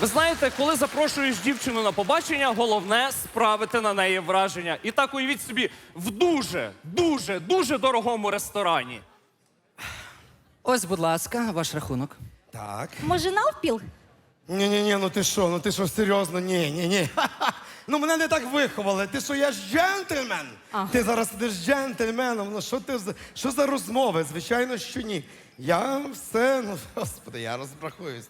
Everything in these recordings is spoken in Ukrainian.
Ви знаєте, коли запрошуєш дівчину на побачення, головне справити на неї враження. І так уявіть собі в дуже, дуже, дуже дорогому ресторані. Ось, будь ласка, ваш рахунок. Так. Може, навпіл? Ні, ні, ні, ну ти що, ну ти що, серйозно? Ні, ні, ні. Ха-ха. Ну мене не так виховали. Ти що, я ж джентльмен? Ти зараз сидиш джентльменом. Ну що ти за- що за розмови? Звичайно, що ні. Я все, ну господи, я розрахуюсь.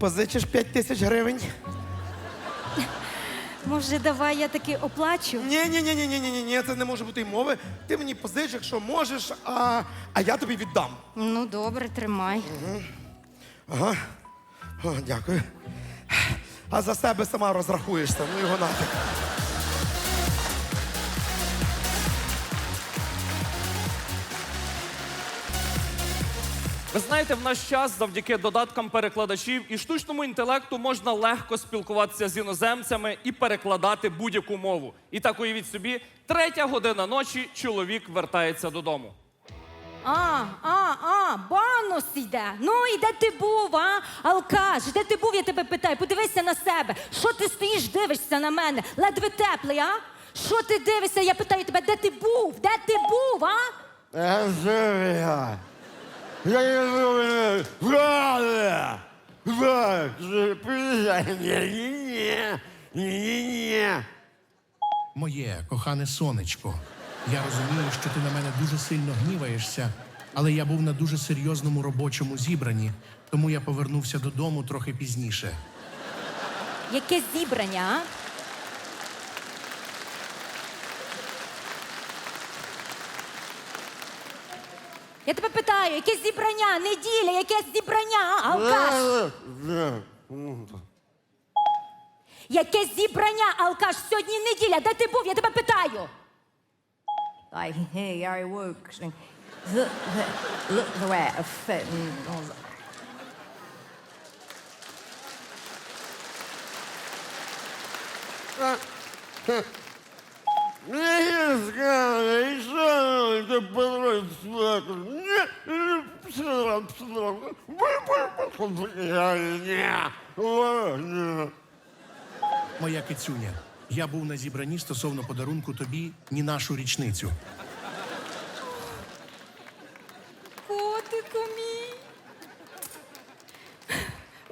Позичиш 5 тисяч гривень? Може, давай я таки оплачу? Ні, ні, ні, ні, ні, ні, ні, ні, це не може бути й мови. Ти мені позич, якщо можеш, а, а я тобі віддам. Ну, добре, тримай. Ага. О, дякую. А за себе сама розрахуєшся, ну його нафіг. Ви знаєте, в наш час завдяки додаткам перекладачів і штучному інтелекту можна легко спілкуватися з іноземцями і перекладати будь-яку мову. І так уявіть собі, третя година ночі чоловік вертається додому. А, а, а, бонус йде. Ну і де ти був, а? Алкаш, де ти був, я тебе питаю. Подивися на себе. Що ти стоїш, дивишся на мене? Ледве теплий, а? Що ти дивишся? Я питаю тебе, де ти був? Де ти був, а? Я Моє кохане сонечко, я розумію, що ти на мене дуже сильно гніваєшся, але я був на дуже серйозному робочому зібранні, тому я повернувся додому трохи пізніше. Яке зібрання, а? Я тебе питаю, яке зібрання? Неділя, яке зібрання. Алкаш? Яке зібрання, алкаш? Сьогодні неділя, де ти був? Я тебе питаю. Like, hey, I woke. Look, look the way I fit. and all that. Не сказали, ти подивись, Ні. Моя кицюня, я був на зібранні стосовно подарунку тобі ні нашу річницю. Котику мій.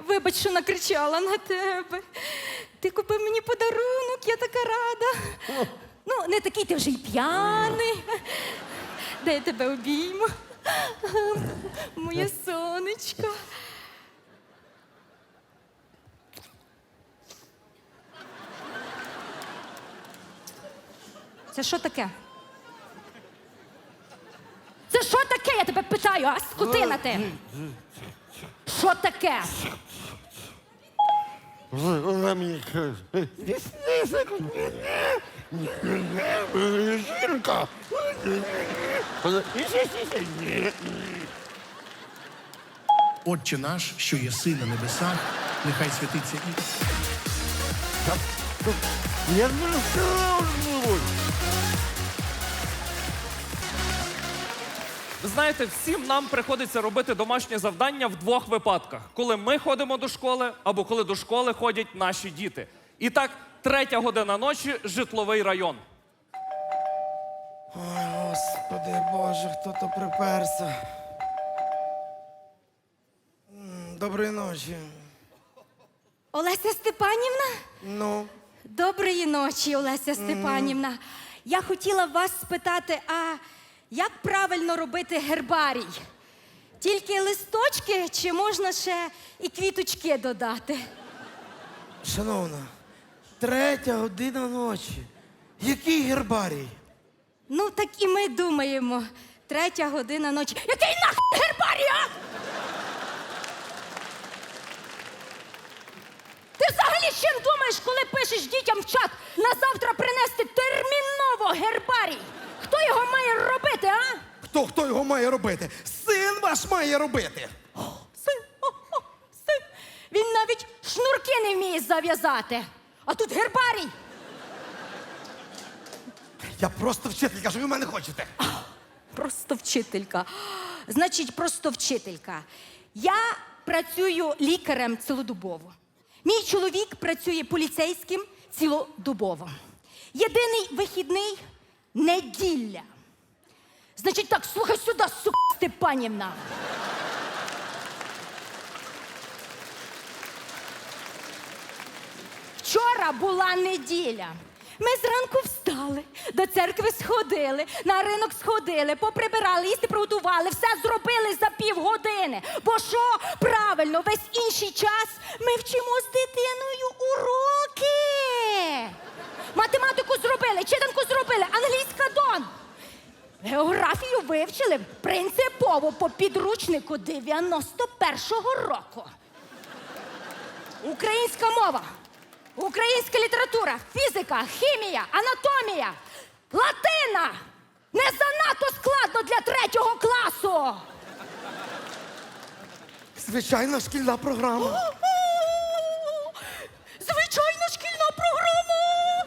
Вибач, що накричала на тебе. Ти купив мені подарунок, я така рада. Ну, не такий ти вже й п'яний. Я тебе обійму? Моє сонечко. Це що таке? Це що таке? Я тебе питаю, а скотина ти? Що таке? Вона мені каже, жінка. Отче наш, що є син на небесах, нехай святиться і. Я не сказав, що Ви знаєте, всім нам приходиться робити домашнє завдання в двох випадках: коли ми ходимо до школи або коли до школи ходять наші діти. І так, третя година ночі, житловий район. Ой, господи Боже, хто то приперся. Доброї ночі. Олеся Степанівна? Ну, Доброї ночі, Олеся Степанівна. Я хотіла вас спитати, а як правильно робити гербарій? Тільки листочки чи можна ще і квіточки додати? шановна, третя година ночі. Який гербарій? Ну, так і ми думаємо. Третя година ночі. Який нахуй гербарій, а? Ти взагалі чим думаєш, коли пишеш дітям в чат на завтра принести терміново гербарій? Хто його має робити, а? Хто хто його має робити? Син ваш має робити. Син, о, о, син. Він навіть шнурки не вміє зав'язати. А тут гербарій. Я просто вчителька, що ви в мене хочете? Просто вчителька. Значить, просто вчителька. Я працюю лікарем цілодобово. Мій чоловік працює поліцейським цілодобово. Єдиний вихідний неділя. Значить так, слухай сюди, сука Степанівна. Вчора була неділя. Ми зранку встали, до церкви сходили, на ринок сходили, поприбирали, їсти приготували, все зробили за півгодини. Бо що? Правильно, весь інший час ми вчимо з дитиною уроки. Математику зробили, читанку зробили, англійська дон. Географію вивчили принципово по підручнику 91-го року. Українська мова, українська література, фізика, хімія, анатомія, латина. Не занадто складно для третього класу. Звичайна шкільна програма. Звичайна шкільна програма.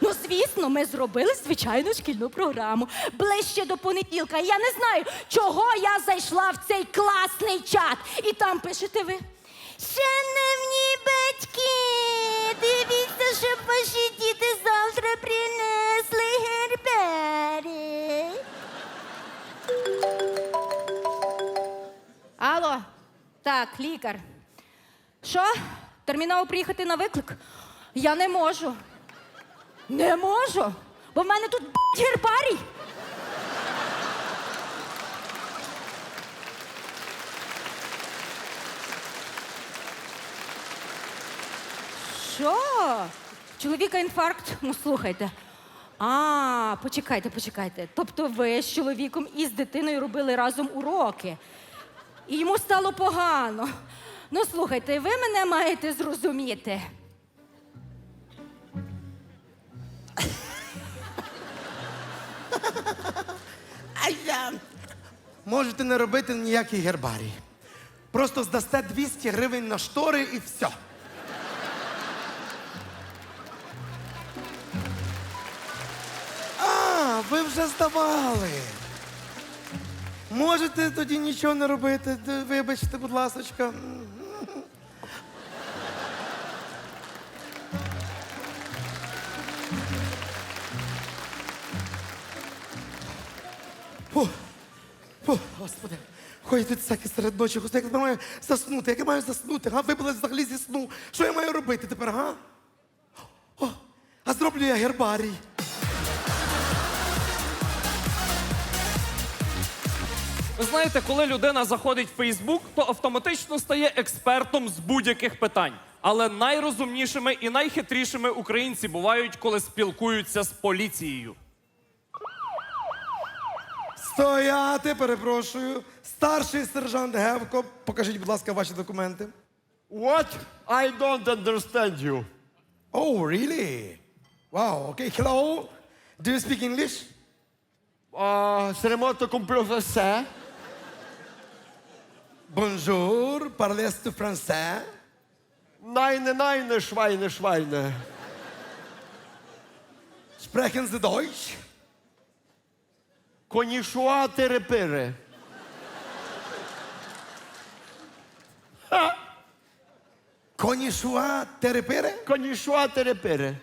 Ну, звісно, ми зробили звичайну шкільну програму. Ближче до понеділка. Я не знаю, чого я зайшла в цей класний чат. І там пишете ви. Шановні батьки, дивіться, щоб ваші діти завтра принесли гербарі. Алло, так, лікар. Що? Терміново приїхати на виклик? Я не можу. Не можу. Бо в мене тут б***ь, гербарій. Що? Чоловіка інфаркт? Ну слухайте. А, почекайте, почекайте. Тобто ви з чоловіком і з дитиною робили разом уроки. І йому стало погано. Ну, слухайте, ви мене маєте зрозуміти. А я... Можете не робити ніякий гербарій. Просто здасте 200 гривень на штори і все. Ви вже здавали. Можете тоді нічого не робити. Вибачте, будь ласочка. Фу, фу, господи. Ходять всякі серед ночі, господи, як я маю заснути, як я маю заснути, га? Вибилась взагалі зі сну. Що я маю робити тепер, га? О, а зроблю я гербарій. Ви знаєте, коли людина заходить в Фейсбук, то автоматично стає експертом з будь-яких питань. Але найрозумнішими і найхитрішими українці бувають, коли спілкуються з поліцією. Стояти, перепрошую. Старший сержант Гевко, покажіть, будь ласка, ваші документи. What? I don't understand you. Oh, really? Wow, okay. Hello. Do you speak English? Uh, con professeur. Bonjour, parlez-vous français? Nein, nein, Schweine, Schweine. Sprechen Sie Deutsch? Конішуа терепире. Конішуа терепире? Конішуа терепире.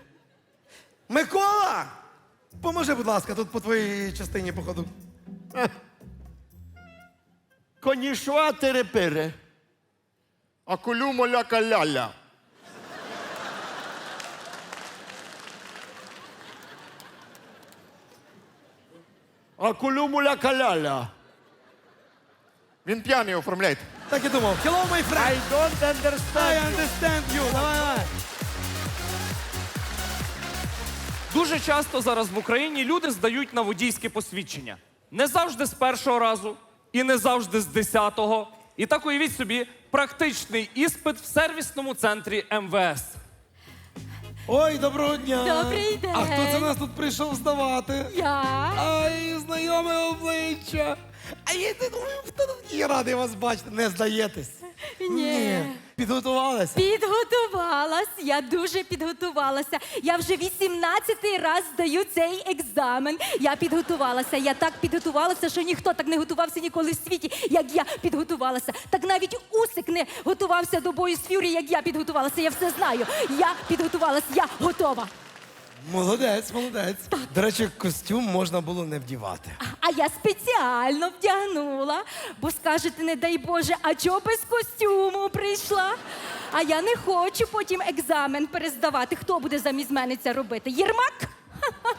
Микола! Поможи, будь ласка, тут по твоїй частині, походу. Конішуа терепире. Акулю моляка ляля. Акулю моляка ляля. Він п'яний оформляйте. Так і думав. Hello, my friend. I don't I understand. understand you. Давай, давай. Дуже часто зараз в Україні люди здають на водійське посвідчення. Не завжди з першого разу і не завжди з десятого. І так уявіть собі практичний іспит в сервісному центрі МВС. Ой, доброго дня. Добрий день. А хто це нас тут прийшов здавати? Я. Ай, знайоме обличчя. А я не думаю, хто тут я радий вас бачити. Не здаєтесь. Ні. Підготувалися? Підготувалась, я дуже підготувалася. Я вже 18-й раз здаю цей екзамен. Я підготувалася. Я так підготувалася, що ніхто так не готувався ніколи в світі, як я підготувалася. Так навіть Усик не готувався до бою з Фюрі, як я підготувалася. Я все знаю. Я підготувалась, я готова. Молодець, молодець. До речі, костюм можна було не вдівати. А я спеціально вдягнула, бо скажете, не дай Боже, а чого без костюму прийшла? А я не хочу потім екзамен перездавати. Хто буде замість мене це робити? Єрмак?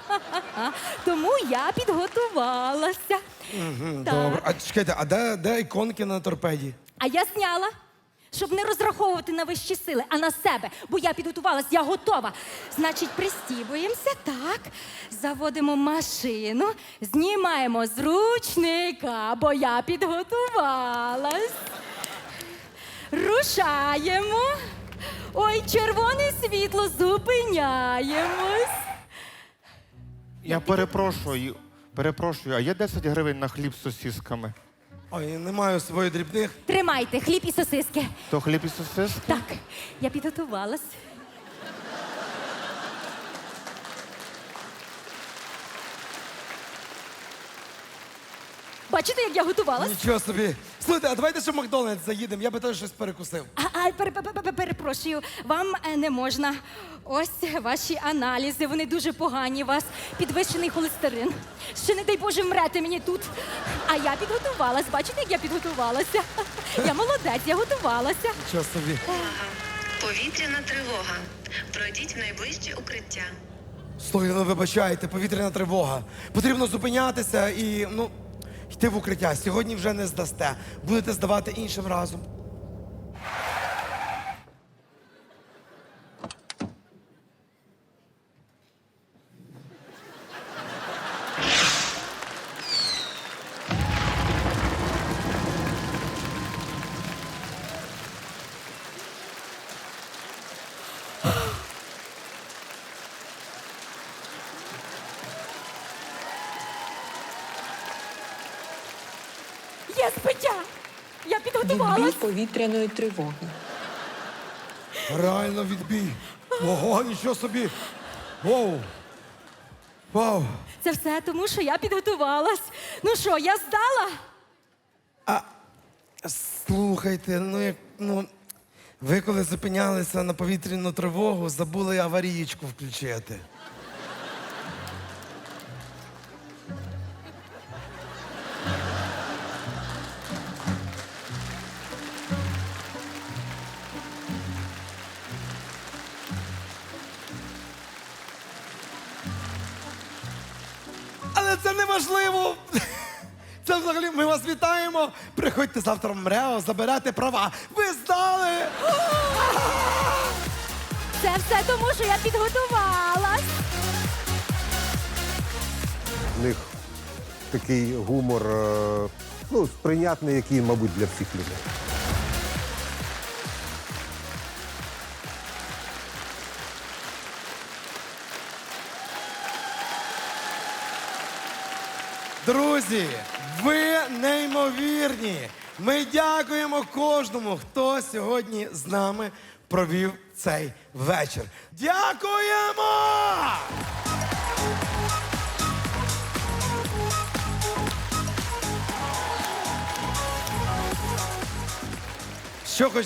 Тому я підготувалася. Так. Добре. А чекайте, а де, де іконки на торпеді? А я зняла, щоб не розраховувати на вищі сили, а на себе, бо я підготувалась, я готова. Значить, пристібуємося, так, заводимо машину, знімаємо з ручника, бо я підготувалась. Рушаємо. Ой, червоне світло, зупиняємось. Я перепрошую, перепрошую, а є 10 гривень на хліб з сосісками? Ой, не маю своїх дрібних. Тримайте хліб і сосиски. То хліб і сосиски? Так, я підготувалась. Бачите, як я готувалась? Нічого собі. Слухайте, а давайте ще в Макдональдс заїдемо, я би теж щось перекусив. А, а пере- пере- пере- перепрошую, вам е, не можна. Ось ваші аналізи, вони дуже погані. У вас підвищений холестерин. Ще не дай Боже, вмрете мені тут. А я підготувалась. Бачите, як я підготувалася? Я молодець, я готувалася. Нічого собі. Повітряна тривога. Пройдіть в найближче укриття. Слухайте, ну вибачайте, повітряна тривога. Потрібно зупинятися і, ну, йти в укриття. Сьогодні вже не здасте. Будете здавати іншим разом. Є збиття! Я підготувалась. Відбій повітряної тривоги. Реально відбій. Ого, нічого собі. Воу. Вау. Це все тому, що я підготувалась. Ну що, я здала? Слухайте, ну як ну. Ви коли зупинялися на повітряну тривогу, забули аварієчку включити. Але це неважливо. Це взагалі ми вас вітаємо. Приходьте завтра в МРЕО, забирати права. Ви здали! Це все тому, що я підготувалась. В них такий гумор, е, ну, сприйнятний, який, мабуть, для всіх людей. Друзі, ви неймовірні. Ми дякуємо кожному, хто сьогодні з нами провів цей вечір. Дякуємо! Що хоч